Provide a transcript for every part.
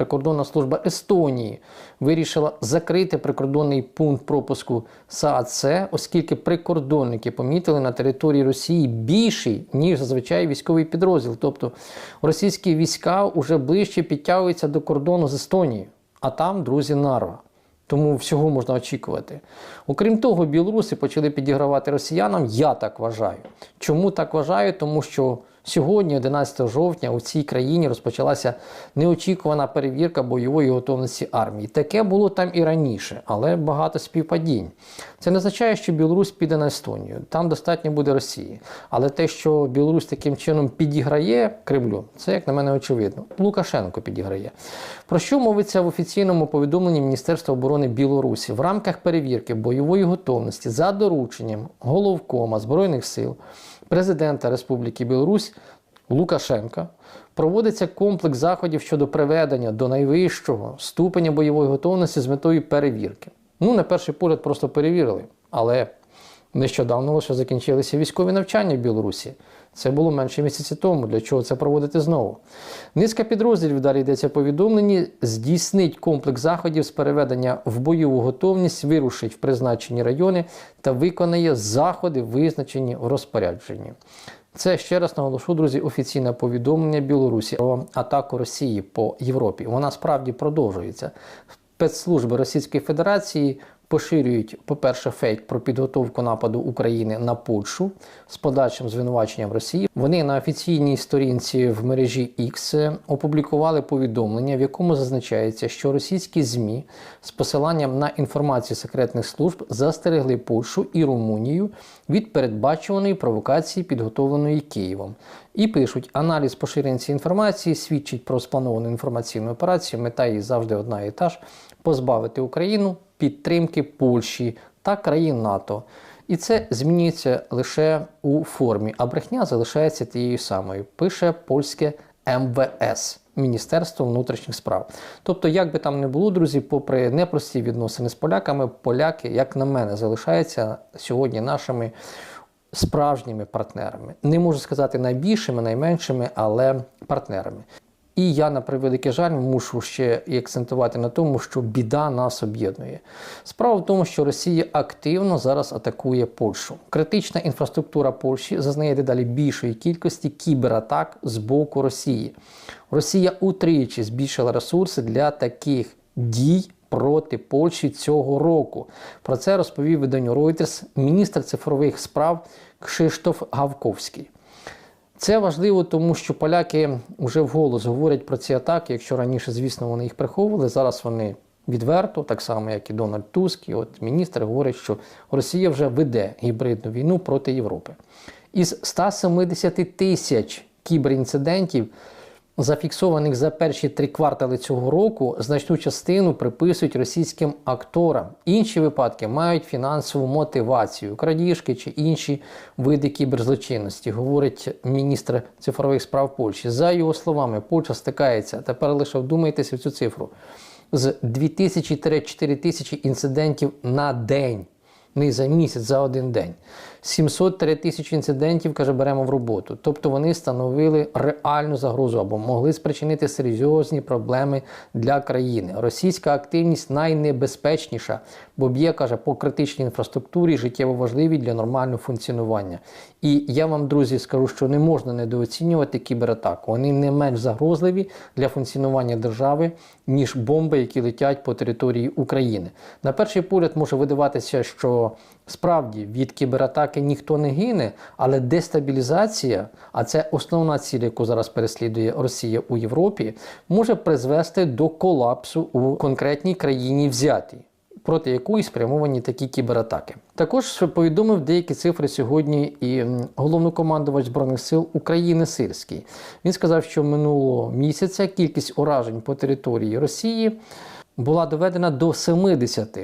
прикордонна служба Естонії вирішила закрити прикордонний пункт пропуску САЦ, оскільки прикордонники помітили на території Росії більший, ніж зазвичай військовий підрозділ. Тобто російські війська вже ближче підтягуються до кордону з Естонією, а там, друзі, нарва. Тому всього можна очікувати. Окрім того, білоруси почали підігравати росіянам. Я так вважаю. Чому так вважаю? Тому що сьогодні, 11 жовтня, у цій країні розпочалася неочікувана перевірка бойової готовності армії. Таке було там і раніше, але багато співпадінь. Це не означає, що Білорусь піде на Естонію. Там достатньо буде Росії. Але те, що Білорусь таким чином підіграє Кремлю, це, як на мене, очевидно. Лукашенко підіграє. Про що мовиться в офіційному повідомленні Міністерства оборони Білорусі в рамках перевірки бойової готовності за дорученням головкома Збройних сил президента Республіки Білорусь Лукашенка проводиться комплекс заходів щодо приведення до найвищого ступеня бойової готовності з метою перевірки. Ну, на перший погляд, просто перевірили, але нещодавно лише закінчилися військові навчання в Білорусі. Це було менше місяці тому. Для чого це проводити знову? Низка підрозділів, далі йдеться повідомлені, здійснить комплекс заходів з переведення в бойову готовність, вирушить в призначені райони та виконає заходи, визначені в розпорядженні. Це ще раз наголошу, друзі, офіційне повідомлення Білорусі про атаку Росії по Європі. Вона справді продовжується. Спецслужби Російської Федерації поширюють, по-перше, фейк про підготовку нападу України на Польщу з подальшим звинуваченням Росії. Вони на офіційній сторінці в мережі X опублікували повідомлення, в якому зазначається, що російські ЗМІ з посиланням на інформацію секретних служб застерегли Польщу і Румунію від передбачуваної провокації, підготовленої Києвом. І пишуть, аналіз поширення цієї інформації свідчить про сплановану інформаційну операцію. Мета її завжди одна і та ж позбавити Україну підтримки Польщі та країн НАТО. І це змінюється лише у формі, а брехня залишається тією самою. Пише польське МВС Міністерство внутрішніх справ. Тобто, як би там не було, друзі, попри непрості відносини з поляками, поляки, як на мене, залишаються сьогодні нашими справжніми партнерами. Не можу сказати найбільшими, найменшими, але партнерами. І я, на превеликий жаль, мушу ще і акцентувати на тому, що біда нас об'єднує. Справа в тому, що Росія активно зараз атакує Польщу. Критична інфраструктура Польщі зазнає дедалі більшої кількості кібератак з боку Росії. Росія утричі збільшила ресурси для таких дій. Проти Польщі цього року про це розповів виданню Reuters міністр цифрових справ Кшиштоф Гавковський. Це важливо, тому що поляки вже вголос говорять про ці атаки. Якщо раніше, звісно, вони їх приховували, зараз вони відверто, так само як і Дональд Туск, і от міністр говорить, що Росія вже веде гібридну війну проти Європи. Із 170 тисяч кіберінцидентів зафіксованих за перші три квартали цього року, значну частину приписують російським акторам. Інші випадки мають фінансову мотивацію, крадіжки чи інші види кіберзлочинності, говорить міністр цифрових справ Польщі. За його словами, Польща стикається. Тепер лише вдумайтеся в цю цифру. З 2000-4 тисячі інцидентів на день. Не за місяць, за один день. 703 тисячі інцидентів, каже, беремо в роботу. Тобто вони становили реальну загрозу або могли спричинити серйозні проблеми для країни. Російська активність найнебезпечніша, бо б'є, каже, по критичній інфраструктурі життєво важливі для нормального функціонування. І я вам, друзі, скажу, що не можна недооцінювати кібератаку. Вони не менш загрозливі для функціонування держави, ніж бомби, які летять по території України. На перший погляд може видаватися, що справді від кібератаки ніхто не гине, але дестабілізація, а це основна ціль, яку зараз переслідує Росія у Європі, може призвести до колапсу у конкретній країні взятій. Проти якої спрямовані такі кібератаки, також повідомив деякі цифри сьогодні і головнокомандувач збройних сил України Сирський. Він сказав, що минулого місяця кількість уражень по території Росії була доведена до 70.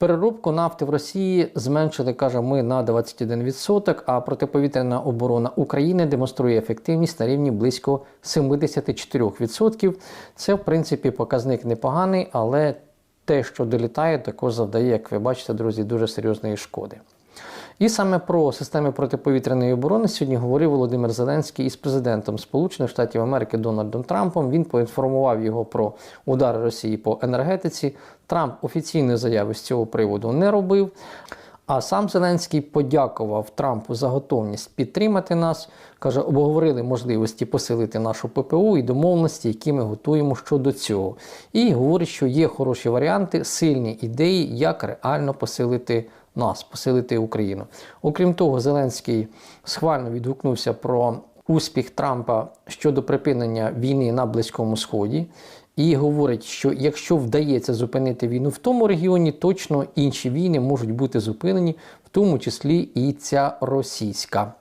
Переробку нафти в Росії зменшили, каже, ми на 21%, а протиповітряна оборона України демонструє ефективність на рівні близько 74%. Це, в принципі, показник непоганий, але те, що долітає, також завдає, як ви бачите, друзі, дуже серйозної шкоди. І саме про системи протиповітряної оборони сьогодні говорив Володимир Зеленський із президентом Сполучених Штатів Америки Дональдом Трампом. Він поінформував його про удари Росії по енергетиці. Трамп офіційної заяви з цього приводу не робив. А сам Зеленський подякував Трампу за готовність підтримати нас. каже, обговорили можливості посилити нашу ППО і домовленості, які ми готуємо щодо цього. І говорить, що є хороші варіанти, сильні ідеї, як реально посилити нас, посилити Україну. Окрім того, Зеленський схвально відгукнувся про успіх Трампа щодо припинення війни на Близькому Сході. І говорить, що якщо вдається зупинити війну в тому регіоні, точно інші війни можуть бути зупинені, в тому числі і ця російська.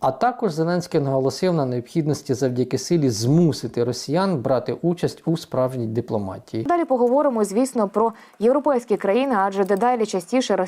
А також Зеленський наголосив на необхідності завдяки силі змусити росіян брати участь у справжній дипломатії. Далі поговоримо, звісно, про європейські країни, адже дедалі частіше.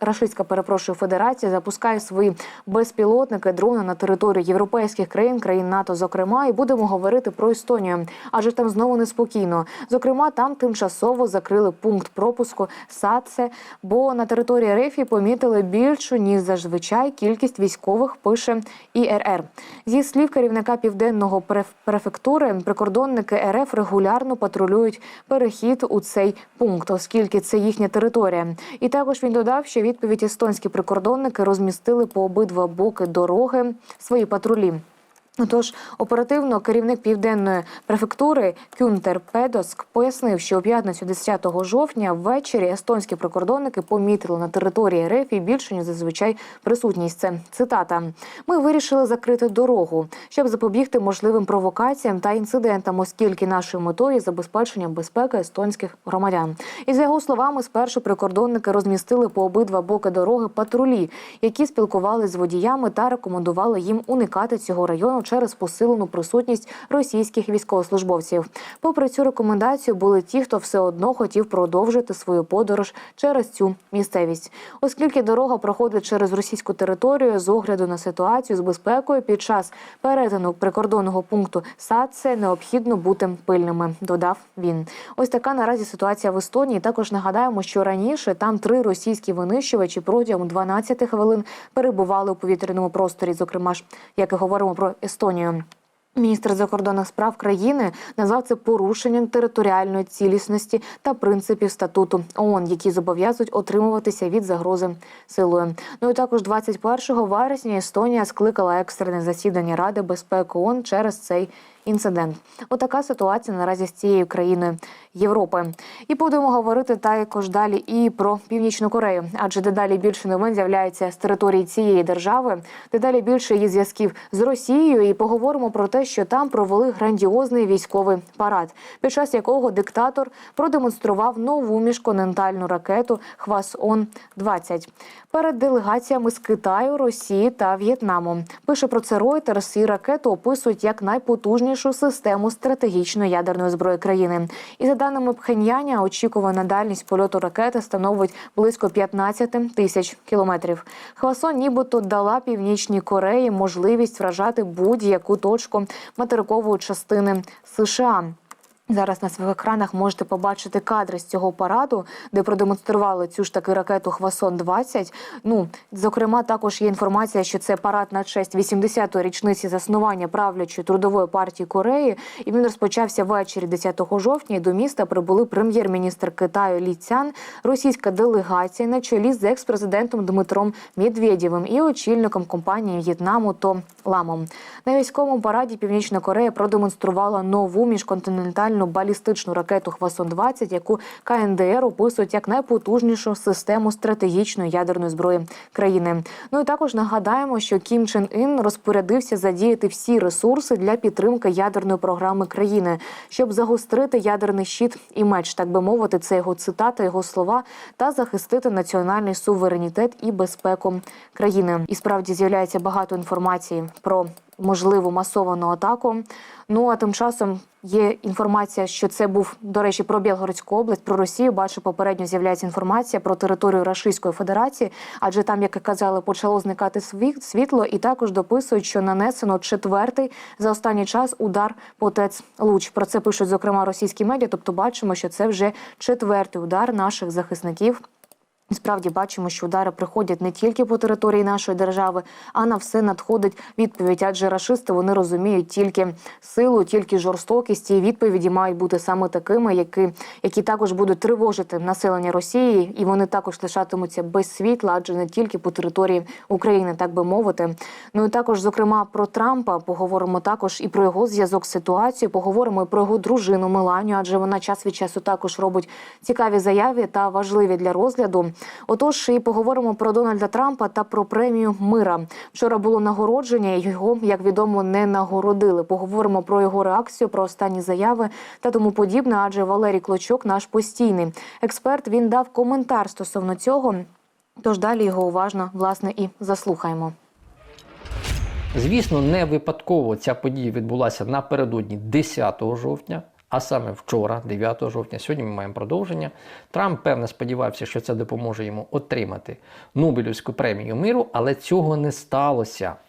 Рашистська перепрошую федерація запускає свої безпілотники, дрони на територію європейських країн, країн НАТО, зокрема, і будемо говорити про Естонію, адже там знову неспокійно. Зокрема, там тимчасово закрили пункт пропуску САЦЕ, бо на території Рефі помітили більшу ніж зазвичай кількість військових. Пише ІРР. Зі слів керівника південного преф- префектури, прикордонники РФ регулярно патрулюють перехід у цей пункт, оскільки це їхня територія. І також він додав, що відповідь естонські прикордонники розмістили по обидва боки дороги свої патрулі. Тож оперативно керівник південної префектури Кюнтер Педоск пояснив, що у п'ятницю 10 жовтня ввечері естонські прикордонники помітили на території РФ і більше ніж зазвичай присутність. Це цитата. Ми вирішили закрити дорогу, щоб запобігти можливим провокаціям та інцидентам, оскільки нашою метою є забезпечення безпеки естонських громадян. І за його словами, спершу прикордонники розмістили по обидва боки дороги патрулі, які спілкувалися з водіями та рекомендували їм уникати цього району через посилену присутність російських військовослужбовців. Попри цю рекомендацію, були ті, хто все одно хотів продовжити свою подорож через цю місцевість, оскільки дорога проходить через російську територію з огляду на ситуацію з безпекою під час перетину прикордонного пункту САЦЕ необхідно бути пильними. Додав він. Ось така наразі ситуація в Естонії. Також нагадаємо, що раніше там три російські винищувачі протягом 12 хвилин перебували у повітряному просторі. Зокрема ж, як і говоримо про. Міністр закордонних справ країни назвав це порушенням територіальної цілісності та принципів статуту ООН, які зобов'язують отримуватися від загрози силою. Ну і також 21 вересня Естонія скликала екстрене засідання Ради безпеки ООН через цей інцидент. Отака ситуація наразі з цією країною Європи. І будемо говорити також далі і про північну Корею, адже дедалі більше новин з'являється з території цієї держави, дедалі більше її зв'язків з Росією. І поговоримо про те, що там провели грандіозний військовий парад, під час якого диктатор продемонстрував нову міжконтинентальну ракету Хвасон 20 перед делегаціями з Китаю, Росії та В'єтнаму. Пише про це Reuters, і ракету описують як найпотужнішу систему стратегічної ядерної зброї країни. І за даними Пхеньяня, очікувана дальність польоту ракети становить близько 15 тисяч кілометрів. Хвасон нібито дала північній Кореї можливість вражати будь-яку точку материкової частини США. Зараз на своїх екранах можете побачити кадри з цього параду, де продемонстрували цю ж таки ракету Хвасон 20 Ну зокрема, також є інформація, що це парад на честь 80-ї річниці заснування правлячої трудової партії Кореї. І він розпочався ввечері 10 жовтня. І до міста прибули прем'єр-міністр Китаю Лі Цян, російська делегація на чолі з екс-президентом Дмитром Медведєвим і очільником компанії В'єтнаму Том Ламом. На військовому параді Північна Корея продемонструвала нову міжконтинентальну балістичну ракету Хвасон 20 яку КНДР описують як найпотужнішу систему стратегічної ядерної зброї країни. Ну і також нагадаємо, що Кім Чен Ін розпорядився задіяти всі ресурси для підтримки ядерної програми країни, щоб загострити ядерний щит і меч, так би мовити, це його цитата, його слова, та захистити національний суверенітет і безпеку країни. І справді з'являється багато інформації про можливу масовану атаку. Ну а тим часом є інформація, що це був до речі про Білгородську область, про Росію. Бачу, попередньо з'являється інформація про територію Рашистської Федерації, адже там, як і казали, почало зникати світло, і також дописують, що нанесено четвертий за останній час удар по ТЕЦ Луч. Про це пишуть зокрема російські медіа. Тобто, бачимо, що це вже четвертий удар наших захисників Справді бачимо, що удари приходять не тільки по території нашої держави, а на все надходить відповідь. Адже рашисти вони розуміють тільки силу, тільки жорстокість. І відповіді мають бути саме такими, які, які також будуть тривожити населення Росії, і вони також лишатимуться без світла, адже не тільки по території України, так би мовити. Ну і також, зокрема, про Трампа поговоримо також і про його зв'язок з ситуацією. Поговоримо і про його дружину Меланію, адже вона час від часу також робить цікаві заяви та важливі для розгляду. Отож, і поговоримо про Дональда Трампа та про премію мира. Вчора було нагородження. Його, як відомо, не нагородили. Поговоримо про його реакцію, про останні заяви та тому подібне. Адже Валерій Клочок, наш постійний експерт, він дав коментар стосовно цього. Тож далі його уважно власне і заслухаємо. Звісно, не випадково ця подія відбулася напередодні 10 жовтня, а саме вчора, 9 жовтня. Сьогодні ми маємо продовження. Трамп, певне, сподівався, що це допоможе йому отримати Нобелівську премію миру, але цього не сталося.